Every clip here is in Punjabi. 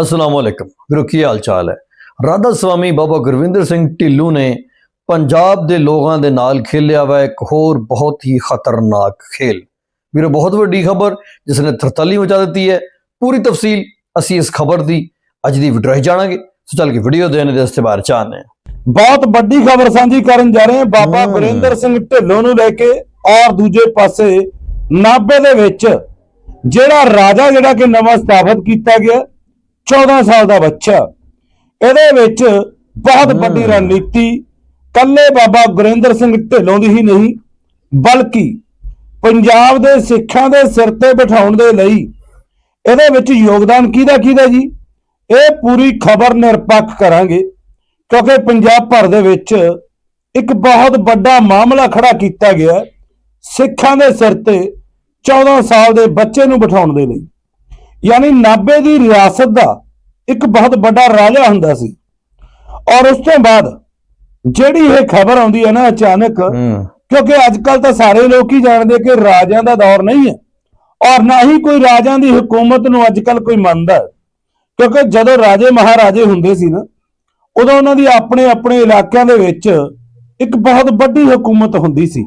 ਅਸਲਾਮ ਵਾਲੇਕਮ ਵੀਰੋ ਕੀ ਹਾਲ ਚਾਲ ਹੈ? ਰਾਧਾ ਸਵਾਮੀ ਬਾਬਾ ਗੁਰਵਿੰਦਰ ਸਿੰਘ ਢਿੱਲੋਂ ਨੇ ਪੰਜਾਬ ਦੇ ਲੋਕਾਂ ਦੇ ਨਾਲ ਖੇਲਿਆ ਵਾ ਇੱਕ ਹੋਰ ਬਹੁਤ ਹੀ ਖਤਰਨਾਕ ਖੇਲ। ਵੀਰੋ ਬਹੁਤ ਵੱਡੀ ਖਬਰ ਜਿਸ ਨੇ ਤਰਤਲੀ ਮਚਾ ਦਿੱਤੀ ਹੈ। ਪੂਰੀ ਤਫਸੀਲ ਅਸੀਂ ਇਸ ਖਬਰ ਦੀ ਅੱਜ ਦੀ ਵੀਡੀਓ 'ਚ ਜਾਣਾਂਗੇ। ਸੋ ਚੱਲ ਕੇ ਵੀਡੀਓ ਦੇ ਨੇ ਇਸ ਦੇ ਬਾਰੇ ਜਾਣਦੇ ਹਾਂ ਬਹੁਤ ਵੱਡੀ ਖਬਰ ਸਾਂਝੀ ਕਰਨ ਜਾ ਰਹੇ ਹਾਂ। ਬਾਬਾ। ਗੁਰਿੰਦਰ ਸਿੰਘ ਢਿੱਲੋਂ ਨੂੰ ਲੈ ਕੇ ਔਰ ਦੂਜੇ ਪਾਸੇ ਨਾਭੇ ਦੇ ਵਿੱਚ ਜਿਹੜਾ ਰਾਜਾ ਜਿਹੜਾ ਕਿ ਨਵਾਂ ਸਥਾਪਿਤ ਕੀਤਾ ਗਿਆ 14 ਸਾਲ ਦਾ ਬੱਚਾ। ਇਹਦੇ ਵਿੱਚ ਬਹੁਤ। ਵੱਡੀ ਰਣਨੀਤੀ ਕੱਲੇ ਬਾਬਾ ਗੁਰਿੰਦਰ ਸਿੰਘ ਢਿੱਲੋਂ ਦੀ ਹੀ ਨਹੀਂ ਬਲਕਿ ਪੰਜਾਬ ਦੇ ਸਿੱਖਾਂ ਦੇ ਸਿਰ ਤੇ ਬਿਠਾਉਣ ਦੇ ਲਈ ਇਹਦੇ ਵਿੱਚ ਯੋਗਦਾਨ ਕਿਹਦਾ ਕਿਹਦਾ ਜੀ? ਇਹ ਪੂਰੀ ਖਬਰ ਨਿਰਪੱਖ ਕਰਾਂਗੇ ਕਿਉਂਕਿ ਪੰਜਾਬ ਭਰ ਦੇ ਵਿੱਚ ਇੱਕ ਬਹੁਤ ਵੱਡਾ ਮਾਮਲਾ ਖੜਾ ਕੀਤਾ ਗਿਆ ਸਿੱਖਾਂ ਦੇ ਸਿਰ ਤੇ 14 ਸਾਲ ਦੇ ਬੱਚੇ ਨੂੰ ਬਿਠਾਉਣ ਦੇ ਲਈ। ਯਾਨੀ ਨਾਭੇ ਦੀ ਰਿਆਸਤ ਦਾ ਇੱਕ ਬਹੁਤ ਵੱਡਾ ਰਾਜਾ ਹੁੰਦਾ ਸੀ ਔਰ ਉਸ ਤੋਂ ਬਾਅਦ ਜਿਹੜੀ ਇਹ ਖਬਰ ਆਉਂਦੀ ਹੈ ਨਾ ਅਚਾਨਕ ਕਿਉਂਕਿ ਅੱਜ ਕੱਲ ਤਾਂ ਸਾਰੇ ਲੋਕ ਹੀ ਜਾਣਦੇ ਕਿ ਰਾਜਿਆਂ ਦਾ ਦੌਰ ਨਹੀਂ ਹੈ ਔਰ ਨਾ ਹੀ ਕੋਈ ਰਾਜਿਆਂ ਦੀ ਹਕੂਮਤ ਨੂੰ ਅੱਜ ਕੱਲ ਕੋਈ ਮੰਨਦਾ। ਕਿਉਂਕਿ ਜਦੋਂ ਰਾਜੇ ਮਹਾਰਾਜੇ ਹੁੰਦੇ ਸੀ ਨਾ ਉਦੋਂ ਉਹਨਾਂ ਦੀ ਆਪਣੇ ਆਪਣੇ ਇਲਾਕਿਆਂ ਦੇ ਵਿੱਚ ਇੱਕ ਬਹੁਤ ਵੱਡੀ ਹਕੂਮਤ ਹੁੰਦੀ ਸੀ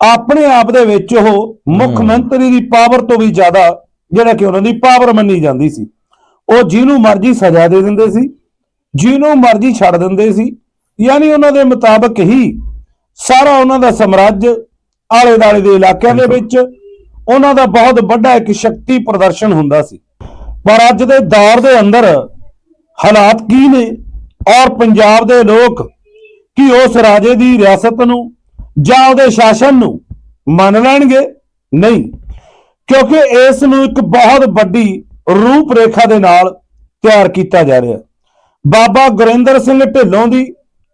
ਆਪਣੇ ਆਪ ਦੇ ਵਿੱਚ ਉਹ ਮੁੱਖ। ਮੰਤਰੀ ਦੀ ਪਾਵਰ ਤੋਂ ਵੀ ਜ਼ਿਆਦਾ ਜਿਹੜਾ ਕਿ ਉਹਨਾਂ ਦੀ ਪਾਵਰ ਮੰਨੀ ਜਾਂਦੀ ਸੀ। ਉਹ ਜਿਹਨੂੰ ਮਰਜ਼ੀ ਸਜ਼ਾ ਦੇ ਦਿੰਦੇ ਸੀ, ਜਿਹਨੂੰ ਮਰਜ਼ੀ ਛੱਡ ਦਿੰਦੇ ਸੀ, ਯਾਨੀ ਉਹਨਾਂ ਦੇ ਮੁਤਾਬਕ ਹੀ ਸਾਰਾ ਉਹਨਾਂ ਦਾ ਸਮਰਾਜ ਆਲੇ ਦਾਲੇ ਦੇ ਇਲਾਕਿਆਂ ਦੇ ਵਿੱਚ ਉਹਨਾਂ ਦਾ ਬਹੁਤ ਵੱਡਾ ਇੱਕ ਸ਼ਕਤੀ ਪ੍ਰਦਰਸ਼ਨ ਹੁੰਦਾ ਸੀ। ਪਰ ਅੱਜ ਦੇ ਦੌਰ ਦੇ ਅੰਦਰ ਹਾਲਾਤ ਕੀ ਨੇ ਔਰ ਪੰਜਾਬ ਦੇ ਲੋਕ ਕੀ ਉਸ ਰਾਜੇ ਦੀ ਰਿਆਸਤ ਨੂੰ ਜਾਂ ਉਹਦੇ ਸ਼ਾਸਨ ਨੂੰ ਮੰਨ ਲੈਣਗੇ? ਨਹੀਂ। ਕਿਉਂਕਿ ਇਸ ਨੂੰ ਇੱਕ ਬਹੁਤ ਵੱਡੀ ਰੂਪ ਰੇਖਾ ਦੇ ਨਾਲ ਤਿਆਰ ਕੀਤਾ ਜਾ ਰਿਹਾ ਬਾਬਾ ਗੁਰਿੰਦਰ ਸਿੰਘ ਢਿੱਲੋਂ ਦੀ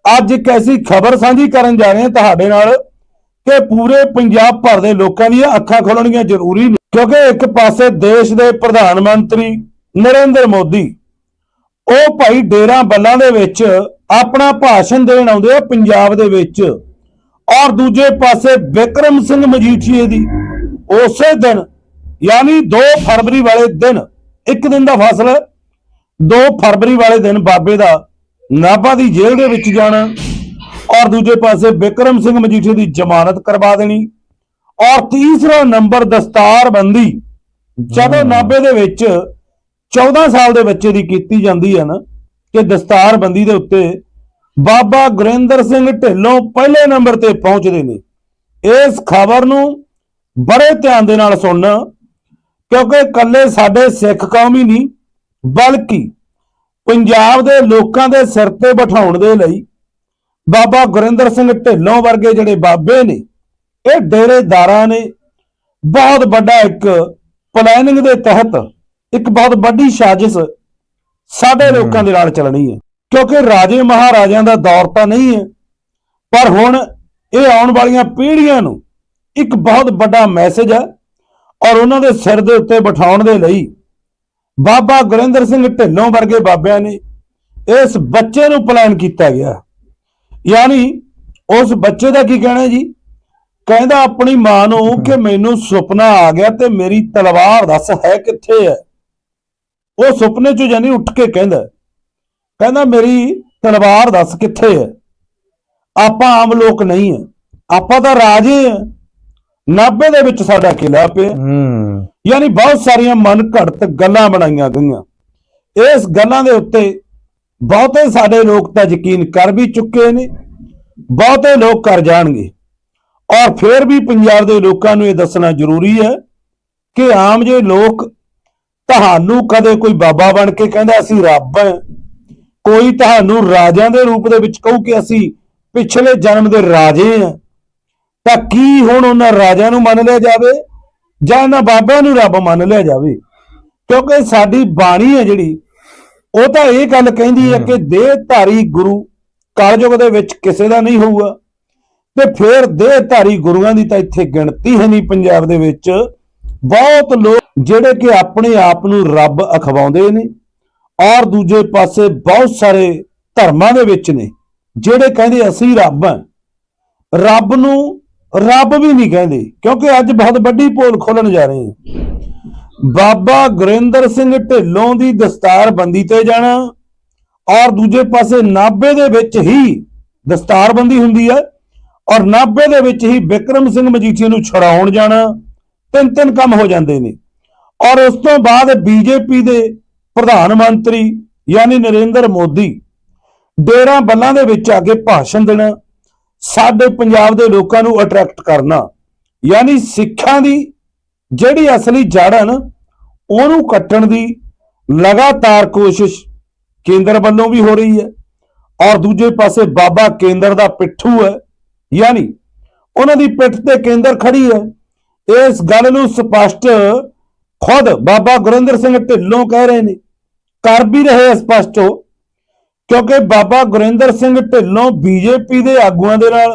ਅੱਜ ਇੱਕ ਐਸੀ ਖਬਰ ਸਾਂਝੀ ਕਰਨ ਜਾ ਰਹੇ ਹਾਂ ਤੁਹਾਡੇ ਨਾਲ ਕਿ ਪੂਰੇ ਪੰਜਾਬ ਭਰ ਦੇ ਲੋਕਾਂ ਦੀਆਂ ਅੱਖਾਂ ਖੋਲਣੀਆਂ ਜ਼ਰੂਰੀ ਨੇ ਕਿਉਂਕਿ ਇੱਕ ਪਾਸੇ ਦੇਸ਼ ਦੇ ਪ੍ਰਧਾਨ ਮੰਤਰੀ ਨਰਿੰਦਰ ਮੋਦੀ, ਉਹ ਭਾਈ ਡੇਰਾ ਬੱਲਾਂ ਦੇ ਵਿੱਚ ਆਪਣਾ ਭਾਸ਼ਣ ਦੇਣ ਆਉਂਦੇ ਆ ਪੰਜਾਬ ਦੇ ਵਿੱਚ, ਔਰ ਦੂਜੇ ਪਾਸੇ ਵਿਕਰਮ ਸਿੰਘ ਮਜੀਠੀਏ ਦੀ, ਉਸੇ ਦਿਨ ਯਾਨੀ 2 ਫਰਵਰੀ ਵਾਲੇ ਦਿਨ ਇੱਕ ਦਿਨ ਦਾ ਫਾਸਲਾ 2 ਫਰਵਰੀ ਵਾਲੇ ਦਿਨ ਬਾਬੇ ਦਾ ਨਾਭਾ ਦੀ ਜੇਲ੍ਹ ਦੇ ਵਿੱਚ ਜਾਣਾ ਔਰ ਦੂਜੇ ਪਾਸੇ ਵਿਕਰਮ ਸਿੰਘ ਮਜੀਠੀਏ ਦੀ ਜ਼ਮਾਨਤ ਕਰਵਾ ਦੇਣੀ ਔਰ ਤੀਸਰਾ ਨੰਬਰ ਦਸਤਾਰਬੰਦੀ ਜਦੋਂ। ਨਾਭੇ ਦੇ ਵਿੱਚ 14 ਸਾਲ ਦੇ ਬੱਚੇ ਦੀ ਕੀਤੀ ਜਾਂਦੀ ਹੈ ਨਾ ਕਿ ਦਸਤਾਰਬੰਦੀ ਦੇ ਉੱਤੇ ਬਾਬਾ ਗੁਰਿੰਦਰ ਸਿੰਘ ਢਿੱਲੋਂ ਪਹਿਲੇ ਨੰਬਰ ਤੇ ਪਹੁੰਚਦੇ ਨੇ ਇਸ ਖਬਰ ਨੂੰ ਬੜੇ ਧਿਆਨ ਦੇ ਨਾਲ ਸੁਣਨਾ ਕਿਉਂਕਿ ਕੱਲੇ ਸਾਡੇ ਸਿੱਖ ਕੌਮ ਹੀ ਨਹੀਂ ਬਲਕਿ ਪੰਜਾਬ ਦੇ ਲੋਕਾਂ ਦੇ ਸਿਰ ਤੇ ਬਿਠਾਉਣ ਦੇ ਲਈ ਬਾਬਾ ਗੁਰਿੰਦਰ ਸਿੰਘ ਢਿੱਲੋਂ ਵਰਗੇ ਜਿਹੜੇ ਬਾਬੇ ਨੇ ਇਹ ਡੇਰੇਦਾਰਾਂ ਨੇ ਬਹੁਤ ਵੱਡਾ ਇੱਕ ਪਲੈਨਿੰਗ ਦੇ ਤਹਿਤ ਇੱਕ ਬਹੁਤ ਵੱਡੀ ਸਾਜ਼ਿਸ਼ ਸਾਡੇ ਲੋਕਾਂ ਦੇ ਨਾਲ ਚੱਲਣੀ ਹੈ। ਕਿਉਂਕਿ ਰਾਜੇ ਮਹਾਰਾਜਿਆਂ ਦਾ ਦੌਰ ਤਾਂ ਨਹੀਂ ਹੈ ਪਰ ਹੁਣ ਇਹ ਆਉਣ ਵਾਲੀਆਂ ਪੀੜ੍ਹੀਆਂ ਨੂੰ ਇੱਕ ਬਹੁਤ ਵੱਡਾ ਮੈਸੇਜ ਹੈ ਔਰ ਉਹਨਾਂ ਦੇ ਸਿਰ ਦੇ ਉੱਤੇ ਬਿਠਾਉਣ ਦੇ ਲਈ ਬਾਬਾ ਗੁਰਿੰਦਰ ਸਿੰਘ ਢਿੱਲੋਂ ਵਰਗੇ ਬਾਬਿਆਂ ਨੇ ਇਸ ਬੱਚੇ ਨੂੰ ਪਲਾਨ ਕੀਤਾ ਗਿਆ। ਯਾਨੀ ਉਸ ਬੱਚੇ ਦਾ ਕੀ ਕਹਿਣਾ ਜੀ? ਕਹਿੰਦਾ ਆਪਣੀ ਮਾਂ ਨੂੰ ਕਿ ਮੈਨੂੰ ਸੁਪਨਾ ਆ ਗਿਆ ਤੇ ਮੇਰੀ ਤਲਵਾਰ ਦੱਸ ਹੈ ਕਿੱਥੇ ਹੈ? ਉਹ ਸੁਪਨੇ ਚੋਂ ਜਾਨੀ ਉੱਠ ਕੇ ਕਹਿੰਦਾ ਕਹਿੰਦਾ ਮੇਰੀ ਤਲਵਾਰ ਦੱਸ ਕਿੱਥੇ ਹੈ? ਆਪਾਂ ਆਮ ਲੋਕ ਨਹੀਂ ਹੈ। ਆਪਾਂ ਤਾਂ ਰਾਜੇ ਹਾਂ। ਨਾਭੇ ਦੇ ਵਿੱਚ ਸਾਡਾ ਕਿਲਾ ਪਿਆ। ਹੂੰ। ਯਾਨੀ ਬਹੁਤ ਸਾਰੀਆਂ ਮਨ ਘੜਤ ਗੱਲਾਂ ਬਣਾਈਆਂ ਗਈਆਂ। ਇਸ ਗੱਲਾਂ ਦੇ ਉੱਤੇ ਬਹੁਤੇ ਸਾਡੇ ਲੋਕ ਤਾਂ ਯਕੀਨ ਕਰ ਵੀ ਚੁੱਕੇ ਨੇ ਬਹੁਤੇ ਲੋਕ ਕਰ ਜਾਣਗੇ। ਔਰ ਫਿਰ ਵੀ ਪੰਜਾਬ ਦੇ ਲੋਕਾਂ ਨੂੰ ਇਹ ਦੱਸਣਾ ਜ਼ਰੂਰੀ ਹੈ ਕਿ ਆਮ ਜੇ ਲੋਕ ਤੁਹਾਨੂੰ ਕਦੇ ਕੋਈ ਬਾਬਾ ਬਣ ਕੇ ਕਹਿੰਦਾ ਅਸੀਂ ਰੱਬ ਹਾਂ ਕੋਈ ਤੁਹਾਨੂੰ ਰਾਜਿਆਂ ਦੇ ਰੂਪ ਦੇ ਵਿੱਚ ਕਹੂ ਕਿ ਅਸੀਂ ਪਿਛਲੇ ਜਨਮ ਦੇ ਰਾਜੇ ਹਾਂ। ਤਾਂ ਕੀ ਹੁਣ ਉਹਨਾਂ ਰਾਜਿਆਂ ਨੂੰ ਮੰਨ ਲਿਆ ਜਾਵੇ ਜਾਂ ਇਹਨਾਂ ਬਾਬਿਆਂ ਨੂੰ ਰੱਬ ਮੰਨ ਲਿਆ ਜਾਵੇ? ਕਿਉਂਕਿ ਸਾਡੀ ਬਾਣੀ ਹੈ ਜਿਹੜੀ ਉਹ ਤਾਂ ਇਹ ਗੱਲ ਕਹਿੰਦੀ ਹੈ ਕਿ ਦੇਹਧਾਰੀ ਗੁਰੂ ਕਲਯੁਗ ਦੇ ਵਿੱਚ ਕਿਸੇ ਦਾ ਨਹੀਂ ਹੋਊਗਾ। ਤੇ ਫਿਰ ਦੇਹਧਾਰੀ ਗੁਰੂਆਂ ਦੀ ਤਾਂ ਇੱਥੇ ਗਿਣਤੀ ਹੈ ਨਹੀਂ ਪੰਜਾਬ ਦੇ ਵਿੱਚ। ਬਹੁਤ ਲੋਕ ਜਿਹੜੇ ਕਿ ਆਪਣੇ ਆਪ ਨੂੰ ਰੱਬ ਅਖਵਾਉਂਦੇ ਨੇ ਔਰ ਦੂਜੇ ਪਾਸੇ ਬਹੁਤ ਸਾਰੇ ਧਰਮਾਂ ਦੇ ਵਿੱਚ ਨੇ ਜਿਹੜੇ ਕਹਿੰਦੇ ਅਸੀਂ ਰੱਬ ਹਾਂ। ਰੱਬ ਨੂੰ ਰੱਬ ਵੀ ਨਹੀਂ ਕਹਿੰਦੇ, ਕਿਉਂਕਿ ਅੱਜ ਬਹੁਤ ਵੱਡੀ ਪੋਲ ਖੋਲਣ ਜਾ ਰਹੇ ਹਾਂ। ਬਾਬਾ ਗੁਰਿੰਦਰ ਸਿੰਘ ਢਿੱਲੋਂ ਦੀ ਦਸਤਾਰਬੰਦੀ ਤੇ ਜਾਣਾ ਔਰ ਦੂਜੇ ਪਾਸੇ ਨਾਭੇ ਦੇ ਵਿੱਚ ਹੀ ਦਸਤਾਰਬੰਦੀ ਹੁੰਦੀ ਹੈ ਔਰ ਨਾਭੇ ਦੇ ਵਿੱਚ ਹੀ ਵਿਕਰਮ ਸਿੰਘ ਮਜੀਠੀਆ ਨੂੰ ਛੁਡਾਉਣ ਜਾਣਾ, ਤਿੰਨ ਤਿੰਨ ਕੰਮ ਹੋ ਜਾਂਦੇ ਨੇ। ਔਰ ਉਸ ਤੋਂ ਬਾਅਦ ਬੀਜੇਪੀ ਦੇ ਪ੍ਰਧਾਨ ਮੰਤਰੀ ਯਾਨੀ ਨਰਿੰਦਰ ਮੋਦੀ ਡੇਰਾ ਬੱਲਾਂ ਦੇ ਵਿੱਚ ਆ ਕੇ ਭਾਸ਼ਣ ਦੇਣਾ ਸਾਡੇ ਪੰਜਾਬ ਦੇ ਲੋਕਾਂ ਨੂੰ ਅਟਰੈਕਟ ਕਰਨਾ, ਯਾਨੀ ਸਿੱਖਾਂ ਦੀ ਜਿਹੜੀ ਅਸਲੀ ਜੜਨ, ਉਹਨੂੰ ਕੱਟਣ ਦੀ ਲਗਾਤਾਰ ਕੋਸ਼ਿਸ਼ ਕੇਂਦਰ ਵੱਲੋਂ ਵੀ ਹੋ ਰਹੀ ਹੈ। ਔਰ ਦੂਜੇ ਪਾਸੇ ਬਾਬਾ ਕੇਂਦਰ ਦਾ ਪਿੱਠੂ ਹੈ, ਯਾਨੀ ਉਹਨਾਂ ਦੀ ਪਿੱਠ ਤੇ ਕੇਂਦਰ ਖੜੀ ਹੈ। ਇਸ ਗੱਲ ਨੂੰ ਸਪਸ਼ਟ ਖੁਦ ਬਾਬਾ ਗੁਰਿੰਦਰ ਸਿੰਘ ਢਿੱਲੋਂ ਕਹਿ ਰਹੇ ਨੇ। ਕਰ ਵੀ ਰਹੇ ਸਪਸ਼ਟ ਉਹ। ਕਿਉਂਕਿ ਬਾਬਾ ਗੁਰਿੰਦਰ ਸਿੰਘ ਢਿੱਲੋਂ ਬੀਜੇਪੀ ਦੇ ਆਗੂਆਂ ਦੇ ਨਾਲ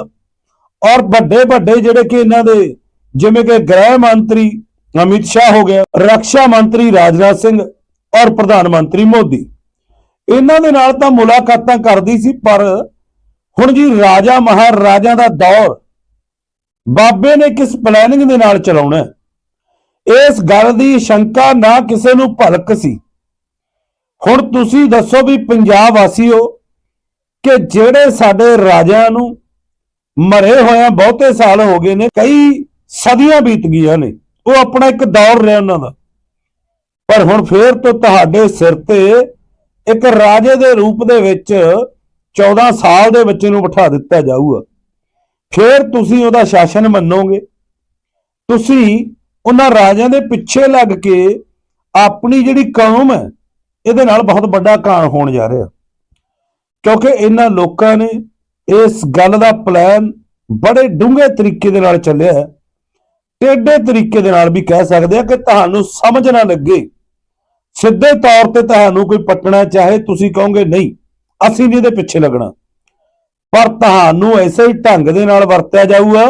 ਔਰ ਵੱਡੇ ਵੱਡੇ ਜਿਹੜੇ ਕਿ ਇਹਨਾਂ ਦੇ ਜਿਵੇਂ ਕਿ ਗ੍ਰਹਿ ਮੰਤਰੀ ਅਮਿਤ ਸ਼ਾਹ ਹੋ ਗਿਆ, ਰੱਖਿਆ ਮੰਤਰੀ ਰਾਜਨਾਥ ਸਿੰਘ ਔਰ ਪ੍ਰਧਾਨ ਮੰਤਰੀ ਮੋਦੀ। ਇਹਨਾਂ ਦੇ ਨਾਲ ਤਾਂ ਮੁਲਾਕਾਤਾਂ ਕਰਦੀ ਸੀ, ਪਰ ਹੁਣ ਜੀ ਰਾਜਾ ਮਹਾਰਾਜਾ ਦਾ ਦੌਰ ਬਾਬੇ ਨੇ ਕਿਸ ਪਲੈਨਿੰਗ ਦੇ ਨਾਲ ਚਲਾਉਣਾ ਇਸ ਗੱਲ ਦੀ ਸ਼ੰਕਾ ਨਾ ਕਿਸੇ ਨੂੰ ਭਲਕ ਸੀ। ਹੁਣ ਤੁਸੀਂ ਦੱਸੋ ਵੀ ਪੰਜਾਬ ਵਾਸੀਓ ਕਿ ਜਿਹੜੇ ਸਾਡੇ ਰਾਜਿਆਂ ਨੂੰ ਮਰੇ ਹੋਇਆ ਬਹੁਤੇ ਸਾਲ ਹੋ ਗਏ ਨੇ, ਕਈ ਸਦੀਆਂ ਬੀਤ ਗਈਆਂ ਨੇ, ਉਹ ਆਪਣਾ ਇੱਕ ਦੌਰ ਰਿਹਾ ਉਹਨਾਂ ਦਾ। ਪਰ ਹੁਣ ਫੇਰ ਤੋਂ ਤੁਹਾਡੇ ਸਿਰ ਤੇ ਇੱਕ ਰਾਜੇ ਦੇ ਰੂਪ ਦੇ ਵਿੱਚ 14 ਸਾਲ ਦੇ ਬੱਚੇ ਨੂੰ ਬਿਠਾ ਦਿੱਤਾ ਜਾਊਗਾ। ਫੇਰ ਤੁਸੀਂ ਉਹਦਾ ਸ਼ਾਸਨ ਮੰਨੋਗੇ? ਤੁਸੀਂ ਉਹਨਾਂ ਰਾਜਿਆਂ ਦੇ ਪਿੱਛੇ ਲੱਗ ਕੇ ਆਪਣੀ ਜਿਹੜੀ ਕੌਮ ਹੈ ਇਹਦੇ ਨਾਲ ਬਹੁਤ ਵੱਡਾ ਕਾਣ ਹੋਣ ਜਾ ਰਿਹਾ। ਕਿਉਂਕਿ ਇਹਨਾਂ ਲੋਕਾਂ ਨੇ ਇਸ ਗੱਲ ਦਾ ਪਲਾਨ ਬੜੇ ਡੂੰਘੇ ਤਰੀਕੇ ਦੇ ਨਾਲ ਚੱਲਿਆ ਹੈ। ਟੇਢੇ ਤਰੀਕੇ ਦੇ ਨਾਲ ਵੀ ਕਹਿ ਸਕਦੇ ਆ ਕਿ ਤੁਹਾਨੂੰ ਸਮਝ ਨਾ ਲੱਗੇ। ਸਿੱਧੇ ਤੌਰ ਤੇ ਤੁਹਾਨੂੰ ਕੋਈ ਪੱਟਣਾ ਚਾਹੇ, ਤੁਸੀਂ ਕਹੋਗੇ ਨਹੀਂ, ਅਸੀਂ ਨਹੀਂ ਇਹਦੇ ਪਿੱਛੇ ਲੱਗਣਾ। ਪਰ ਤੁਹਾਨੂੰ ਐਸੇ ਹੀ ਢੰਗ ਦੇ ਨਾਲ ਵਰਤਿਆ ਜਾਊਗਾ,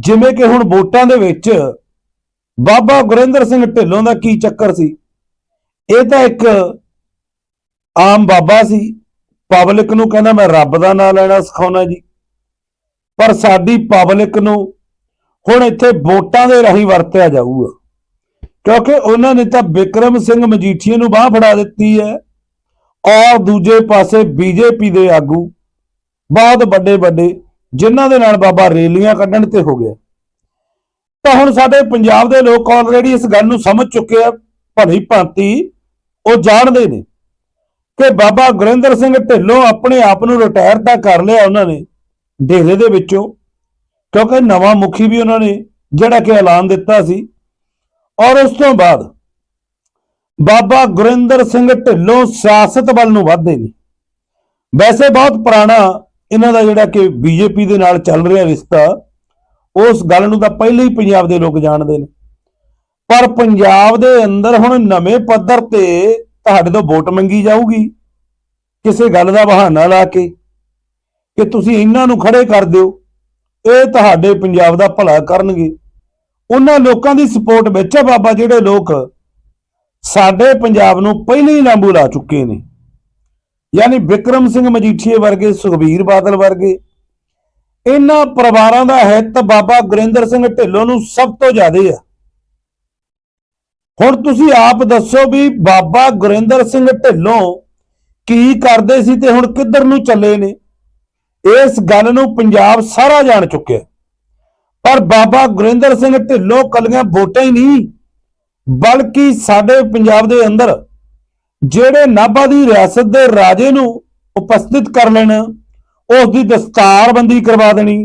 ਜਿਵੇਂ ਕਿ ਹੁਣ ਵੋਟਾਂ ਦੇ ਵਿੱਚ ਬਾਬਾ ਗੁਰਿੰਦਰ ਸਿੰਘ ਢਿੱਲੋਂ ਦਾ ਕੀ ਚੱਕਰ ਸੀ? ਇਹ ਤਾਂ ਇੱਕ ਆਮ ਬਾਬਾ ਸੀ। ਪਬਲਿਕ ਨੂੰ ਕਹਿੰਦਾ, ਮੈਂ ਰੱਬ ਦਾ ਨਾਮ ਲੈਣਾ ਸਿਖਾਉਣਾ ਜੀ। ਪਰ ਸਾਡੀ ਪਬਲਿਕ ਨੂੰ ਹੁਣ ਇੱਥੇ ਵੋਟਾਂ ਦੇ ਰਾਹੀਂ ਵਰਤਿਆ ਜਾਊਗਾ। ਕਿਉਂਕਿ ਉਹਨਾਂ ਨੇ ਤਾਂ ਵਿਕਰਮ ਸਿੰਘ ਮਜੀਠੀਏ ਨੂੰ ਬਾਹ ਫੜਾ ਦਿੱਤੀ ਹੈ ਔਰ ਦੂਜੇ ਪਾਸੇ ਬੀਜੇਪੀ ਦੇ ਆਗੂ, ਬਹੁਤ ਵੱਡੇ ਵੱਡੇ, ਜਿਨ੍ਹਾਂ ਦੇ ਨਾਲ ਬਾਬਾ ਰੇਲੀਆਂ ਕੱਢਣ ਤੇ ਹੋ ਗਿਆ। ਤਾਂ ਹੁਣ ਸਾਡੇ ਪੰਜਾਬ ਦੇ ਲੋਕ ਆਲਰੇਡੀ ਇਸ ਗੱਲ ਨੂੰ ਸਮਝ ਚੁੱਕੇ ਆ, ਭਲੀ ਭਾਂਤੀ ਉਹ ਜਾਣਦੇ ਨੇ ਕਿ ਬਾਬਾ ਗੁਰਿੰਦਰ ਸਿੰਘ ਢਿੱਲੋਂ ਆਪਣੇ ਆਪ ਨੂੰ ਰਿਟਾਇਰ ਤਾਂ ਕਰ ਲਿਆ ਉਹਨਾਂ ਨੇ ਡੇਰੇ ਦੇ ਵਿੱਚੋਂ, ਕਿਉਂਕਿ ਨਵਾਂ ਮੁਖੀ ਵੀ ਉਹਨਾਂ ਨੇ ਜਿਹੜਾ ਕਿ ਐਲਾਨ ਦਿੱਤਾ ਸੀ। ਔਰ ਉਸ ਤੋਂ ਬਾਅਦ ਬਾਬਾ ਗੁਰਿੰਦਰ ਸਿੰਘ ਢਿੱਲੋਂ ਸਿਆਸਤ ਵੱਲ ਨੂੰ ਵਧਦੇ ਨੇ। ਵੈਸੇ ਬਹੁਤ ਪੁਰਾਣਾ ਇਹਨਾਂ ਦਾ ਜਿਹੜਾ ਕਿ ਬੀਜੇਪੀ ਦੇ ਨਾਲ ਚੱਲ ਰਿਹਾ ਰਿਸ਼ਤਾ, ਉਸ ਗੱਲ ਨੂੰ ਤਾਂ ਪਹਿਲਾਂ ਹੀ ਪੰਜਾਬ ਦੇ ਲੋਕ ਜਾਣਦੇ ਨੇ। ਪਰ ਪੰਜਾਬ ਦੇ ਅੰਦਰ ਹੁਣ ਨਵੇਂ ਪੱਧਰ ਤੇ ਤੁਹਾਡੇ ਤੋਂ ਵੋਟ ਮੰਗੀ ਜਾਊਗੀ। ਕਿਸੇ ਗੱਲ ਦਾ ਬਹਾਨਾ ਲਾ ਕੇ ਕਿ ਤੁਸੀਂ ਇਹਨਾਂ ਨੂੰ ਖੜੇ ਕਰ ਦਿਓ। ਇਹ ਤੁਹਾਡੇ ਪੰਜਾਬ ਦਾ ਭਲਾ ਕਰਨਗੇ। ਉਹਨਾਂ ਲੋਕਾਂ ਦੀ ਸਪੋਰਟ ਵਿੱਚ ਹੈ ਬਾਬਾ, ਜਿਹੜੇ ਲੋਕ ਸਾਡੇ ਪੰਜਾਬ ਨੂੰ ਪਹਿਲੇ ਹੀ ਲਾਂਬੂ ਲਾ ਚੁੱਕੇ ਨੇ। ਯਾਨੀ ਵਿਕਰਮ ਸਿੰਘ ਮਜੀਠੀਏ ਵਰਗੇ, ਸੁਖਬੀਰ ਬਾਦਲ ਵਰਗੇ, ਇਹਨਾਂ ਪਰਿਵਾਰਾਂ ਦਾ ਹਿੱਤ ਬਾਬਾ ਗੁਰਿੰਦਰ ਸਿੰਘ ਢਿੱਲੋਂ ਨੂੰ ਸਭ ਤੋਂ ਜ਼ਿਆਦਾ ਹੈ ਹੁਣ ਤੁਸੀਂ ਆਪ ਦੱਸੋ ਵੀ ਬਾਬਾ ਗੁਰਿੰਦਰ ਸਿੰਘ ਢਿੱਲੋਂ ਕੀ ਕਰਦੇ ਸੀ ਤੇ ਹੁਣ ਕਿੱਧਰ ਨੂੰ ਚੱਲੇ ਨੇ? ਇਸ ਗੱਲ ਨੂੰ ਪੰਜਾਬ ਸਾਰਾ ਜਾਣ ਚੁੱਕਿਆ। ਪਰ ਬਾਬਾ ਗੁਰਿੰਦਰ ਸਿੰਘ ਢਿੱਲੋਂ ਕੱਲੀਆਂ ਵੋਟਾਂ ਹੀ ਨਹੀਂ, ਬਲਕਿ ਸਾਡੇ ਪੰਜਾਬ ਦੇ ਅੰਦਰ ਜਿਹੜੇ ਨਾਭਾ ਦੀ ਰਿਆਸਤ ਦੇ ਰਾਜੇ ਨੂੰ ਉਪਸਥਿਤ ਕਰ ਲੈਣ ਉਸ ਦੀ ਦਸਤਾਰਬੰਦੀ ਕਰਵਾ ਦੇਣੀ।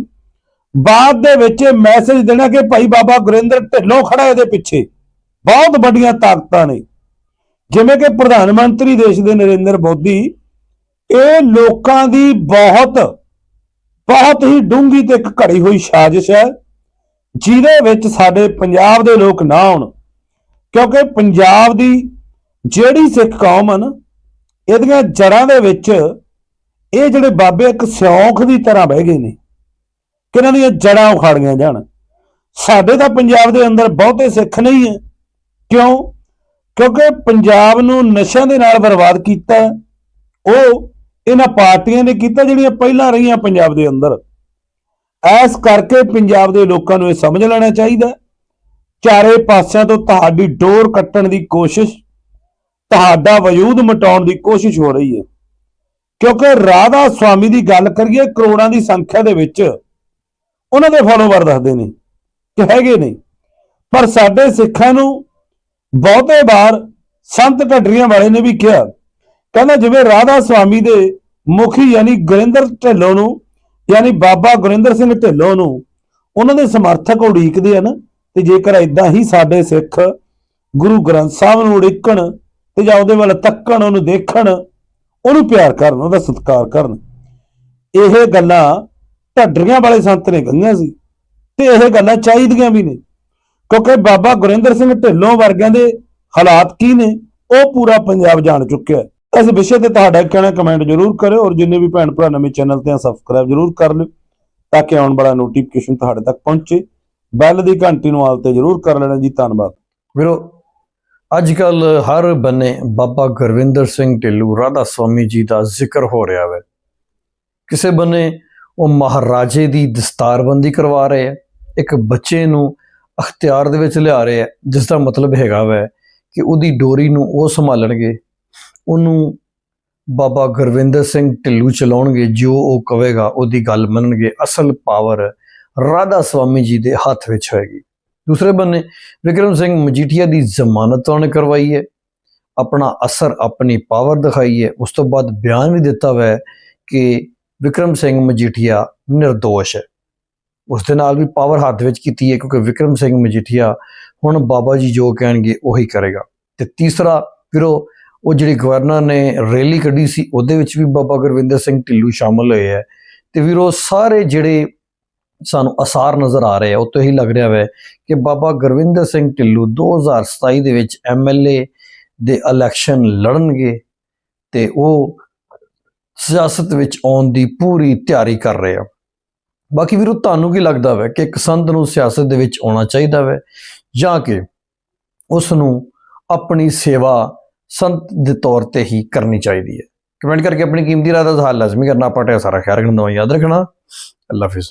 ਬਾਅਦ ਦੇ ਵਿੱਚ ਮੈਸੇਜ ਦੇਣਾ ਕਿ ਭਾਈ ਬਾਬਾ ਗੁਰਿੰਦਰ ਢਿੱਲੋਂ ਖੜਾ ਇਹਦੇ ਪਿੱਛੇ। ਬਹੁਤ ਵੱਡੀਆਂ ਤਾਕਤਾਂ ਨੇ। ਜਿਵੇਂ ਕਿ ਪ੍ਰਧਾਨ ਮੰਤਰੀ ਦੇਸ਼ ਦੇ ਨਰਿੰਦਰ ਮੋਦੀ, ਇਹ ਲੋਕਾਂ ਦੀ ਬਹੁਤ ਬਹੁਤ ਹੀ ਡੂੰਘੀ ਤੇ ਇੱਕ ਘੜੀ ਹੋਈ ਸਾਜ਼ਿਸ਼ ਹੈ, ਜਿਹਦੇ ਵਿੱਚ ਸਾਡੇ ਪੰਜਾਬ ਦੇ ਲੋਕ ਨਾ ਆਉਣ। ਕਿਉਂਕਿ ਪੰਜਾਬ ਦੀ ਜਿਹੜੀ ਸਿੱਖ ਕੌਮ ਹਨ ਇਹਦੀਆਂ ਜੜਾਂ ਦੇ ਵਿੱਚ ਇਹ ਜਿਹੜੇ ਬਾਬੇ ਇੱਕ ਸਿਉਂਖ ਦੀ ਤਰ੍ਹਾਂ ਬਹਿ ਗਏ ਨੇ, ਕਿ ਇਹਨਾਂ ਦੀਆਂ ਜੜਾਂ ਉਖਾੜੀਆਂ ਜਾਣ। ਸਾਡੇ ਤਾਂ ਪੰਜਾਬ ਦੇ ਅੰਦਰ ਬਹੁਤੇ ਸਿੱਖ ਨਹੀਂ ਹੈ। ਕਿਉਂ? ਕਿਉਂਕਿ ਪੰਜਾਬ ਨੂੰ ਨਸ਼ਿਆਂ ਦੇ ਨਾਲ ਬਰਬਾਦ ਕੀਤਾ ਉਹ ਇਹਨਾਂ ਪਾਰਟੀਆਂ ਨੇ ਕੀਤਾ ਜਿਹੜੀਆਂ ਪਹਿਲਾਂ ਰਹੀਆਂ ਪੰਜਾਬ ਦੇ ਅੰਦਰ। ਐਸ ਕਰਕੇ ਪੰਜਾਬ ਦੇ ਲੋਕਾਂ ਨੂੰ ਇਹ ਸਮਝ ਲੈਣਾ ਚਾਹੀਦਾ ਚਾਰੇ ਪਾਸਿਆਂ ਤੋਂ ਤੁਹਾਡੀ ਡੋਰ ਕੱਟਣ ਦੀ ਕੋਸ਼ਿਸ਼, ਤੁਹਾਡਾ ਵਜੂਦ ਮਿਟਾਉਣ ਦੀ ਕੋਸ਼ਿਸ਼ ਹੋ ਰਹੀ ਹੈ। ਕਿਉਂਕਿ ਰਾਧਾ ਸੁਆਮੀ ਦੀ ਗੱਲ ਕਰੀਏ, ਕਰੋੜਾਂ ਦੀ ਸੰਖਿਆ ਦੇ ਵਿੱਚ ਉਹਨਾਂ ਦੇ ਫਾਲੋਵਰ ਦੱਸਦੇ ਨੇ ਕਿ ਹੈਗੇ ਨੇ। ਪਰ ਸਾਡੇ ਸਿੱਖਾਂ ਨੂੰ ਬਹੁਤੇ ਵਾਰ ਸੰਤ ਢੱਡਰੀਆਂ ਵਾਲੇ ਨੇ ਵੀ ਕਿਹਾ, ਕਹਿੰਦਾ ਜਿਵੇਂ ਰਾਧਾ ਸੁਆਮੀ ਦੇ ਮੁਖੀ ਯਾਨੀ ਗੁਰਿੰਦਰ ਢਿੱਲੋਂ ਨੂੰ, ਯਾਨੀ ਬਾਬਾ ਗੁਰਿੰਦਰ ਸਿੰਘ ਢਿੱਲੋਂ ਨੂੰ ਉਹਨਾਂ ਦੇ ਸਮਰਥਕ ਉਡੀਕਦੇ ਹਨ ਤੇ ਜੇਕਰ ਇਦਾਂ ਹੀ ਸਾਡੇ ਸਿੱਖ ਗੁਰੂ ਗ੍ਰੰਥ ਸਾਹਿਬ ਨੂੰ ਉਡੀਕਣ ਤੇ ਜਾਂ ਉਹਦੇ ਵੱਲ ਤੱਕਣ, ਉਹਨੂੰ ਦੇਖਣ, ਉਹਨੂੰ ਪਿਆਰ ਕਰਨ, ਉਹਦਾ ਸਤਿਕਾਰ ਕਰਨ, ਇਹ ਗੱਲਾਂ ਢੱਡਰੀਆਂ ਵਾਲੇ ਸੰਤ ਨੇ ਕਹੀਆਂ ਸੀ ਤੇ ਇਹ ਗੱਲਾਂ ਚਾਹੀਦੀਆਂ ਵੀ ਨੇ। ਕਿਉਂਕਿ ਬਾਬਾ ਗੁਰਿੰਦਰ ਸਿੰਘ ਢਿੱਲੋਂ ਵਰਗਿਆਂ ਦੇ ਹਾਲਾਤ ਕੀ ਨੇ, ਉਹ ਪੂਰਾ ਪੰਜਾਬ ਜਾਣ ਚੁੱਕਿਆ ਹੈ। ਇਸ ਵਿਸ਼ੇ ਤੇ ਤੁਹਾਡਾ ਕਹਿਣਾ, ਕਮੈਂਟ ਜ਼ਰੂਰ ਕਰਿਓ ਔਰ ਜਿੰਨੇ ਵੀ ਭੈਣ ਭਰਾ ਨਵੇਂ ਚੈਨਲ ਤੇ ਆ ਸਬਸਕ੍ਰਾਈਬ ਜ਼ਰੂਰ ਕਰ ਲਿਓ ਤਾਂ ਕਿ ਆਉਣ ਵਾਲਾ ਨੋਟੀਫਿਕੇਸ਼ਨ ਤੁਹਾਡੇ ਤੱਕ ਪਹੁੰਚੇ। ਬੈਲ ਦੀ ਘੰਟੀ ਨੂੰ ਆਲ ਤੇ ਜ਼ਰੂਰ ਕਰ ਲੈਣਾ ਜੀ, ਧੰਨਵਾਦ। ਵੀਰੋ ਅੱਜ ਕੱਲ ਹਰ ਬੰਨੇ ਬਾਬਾ ਗੁਰਵਿੰਦਰ ਸਿੰਘ ਢਿੱਲੂ, ਰਾਧਾ ਸਵਾਮੀ ਜੀ ਦਾ ਜ਼ਿਕਰ ਹੋ ਰਿਹਾ ਹੈ ਕਿਸੇ ਬੰਨੇ ਉਹ ਮਹਾਰਾਜੇ ਦੀ ਦਸਤਾਰਬੰਦੀ ਕਰਵਾ ਰਹੇ ਹੈ ਇੱਕ ਬੱਚੇ ਨੂੰ ਅਖਤਿਆਰ ਦੇ ਵਿੱਚ ਲਿਆ ਰਹੇ ਹੈ ਜਿਸ ਦਾ ਮਤਲਬ ਹੈਗਾ ਵੈ ਕਿ ਉਹਦੀ ਡੋਰੀ ਨੂੰ ਉਹ ਸੰਭਾਲਣਗੇ, ਉਹਨੂੰ ਬਾਬਾ ਗੁਰਵਿੰਦਰ ਸਿੰਘ ਢਿੱਲੂ ਚਲਾਉਣਗੇ, ਜੋ ਉਹ ਕਹੇਗਾ ਉਹਦੀ ਗੱਲ ਮੰਨਣਗੇ, ਅਸਲ ਪਾਵਰ ਰਾਧਾ ਸਵਾਮੀ ਜੀ ਦੇ ਹੱਥ ਵਿੱਚ ਹੋਏਗੀ। ਦੂਸਰੇ ਬੰਨੇ, ਵਿਕਰਮ ਸਿੰਘ ਮਜੀਠੀਆ ਦੀ ਜ਼ਮਾਨਤ ਉਹਨੇ ਕਰਵਾਈ ਹੈ, ਆਪਣਾ ਅਸਰ ਆਪਣੀ ਪਾਵਰ ਦਿਖਾਈ ਹੈ, ਉਸ ਤੋਂ ਬਾਅਦ ਬਿਆਨ ਵੀ ਦਿੱਤਾ ਹੋਇਆ ਹੈ ਕਿ ਵਿਕਰਮ ਸਿੰਘ ਮਜੀਠੀਆ નિર્ਦੋਸ਼ ਹੈ। ਉਸ ਦੇ ਨਾਲ ਵੀ ਪਾਵਰ ਹੱਥ ਵਿੱਚ ਕੀਤੀ ਹੈ, ਕਿਉਂਕਿ ਵਿਕਰਮ ਸਿੰਘ ਮਜੀਠੀਆ ਹੁਣ ਬਾਬਾ ਜੀ ਜੋ ਕਹਿਣਗੇ ਉਹੀ ਕਰੇਗਾ। ਤੇ ਤੀਸਰਾ ਵੀਰੋ, ਉਹ ਜਿਹੜੀ ਗਵਰਨਰ ਨੇ ਰੈਲੀ ਕੱਢੀ ਸੀ, ਉਹਦੇ ਵਿੱਚ ਵੀ ਬਾਬਾ ਗੁਰਵਿੰਦਰ ਸਿੰਘ ਢਿੱਲੂ ਸ਼ਾਮਲ ਹੋਏ ਹੈ। ਤੇ ਵੀਰੋ, ਸਾਰੇ ਜਿਹੜੇ ਸਾਨੂੰ ਅਸਾਰ ਨਜ਼ਰ ਆ ਰਹੇ ਆ, ਉਹ ਤੋਂ ਹੀ ਲੱਗ ਰਿਹਾ ਹੈ ਕਿ ਬਾਬਾ ਗੁਰਵਿੰਦਰ ਸਿੰਘ ਢਿੱਲੂ 2027 ਦੇ ਵਿੱਚ ਐਮਐਲਏ ਦੇ ਇਲੈਕਸ਼ਨ ਲੜਨਗੇ ਤੇ ਉਹ ਸਿਆਸਤ ਵਿੱਚ ਆਉਣ ਦੀ ਪੂਰੀ ਤਿਆਰੀ ਕਰ ਰਹੇ ਆ। ਬਾਕੀ ਵੀਰੋ, ਤੁਹਾਨੂੰ ਕੀ ਲੱਗਦਾ ਵੈ ਕਿ ਇੱਕ ਸੰਤ ਨੂੰ ਸਿਆਸਤ ਦੇ ਵਿੱਚ ਆਉਣਾ ਚਾਹੀਦਾ ਵੈ ਜਾਂ ਕਿ ਉਸ ਨੂੰ ਆਪਣੀ ਸੇਵਾ ਸੰਤ ਦੇ ਤੌਰ ਤੇ ਹੀ ਕਰਨੀ ਚਾਹੀਦੀ ਹੈ? ਕਮੈਂਟ ਕਰਕੇ ਆਪਣੀ ਕੀਮਤੀ ਰਾਏ ਦਾ ਇਜ਼ਹਾਰ ਲਾਜ਼ਮੀ ਕਰਨਾ। ਆਪਾਂ ਟਿਆ ਸਾਰਾ ਖਿਆਲ ਰੱਖਣਾ ਦਵਾਈ ਯਾਦ ਰੱਖਣਾ। ਅੱਲਾ ਹਾਫਿਜ਼।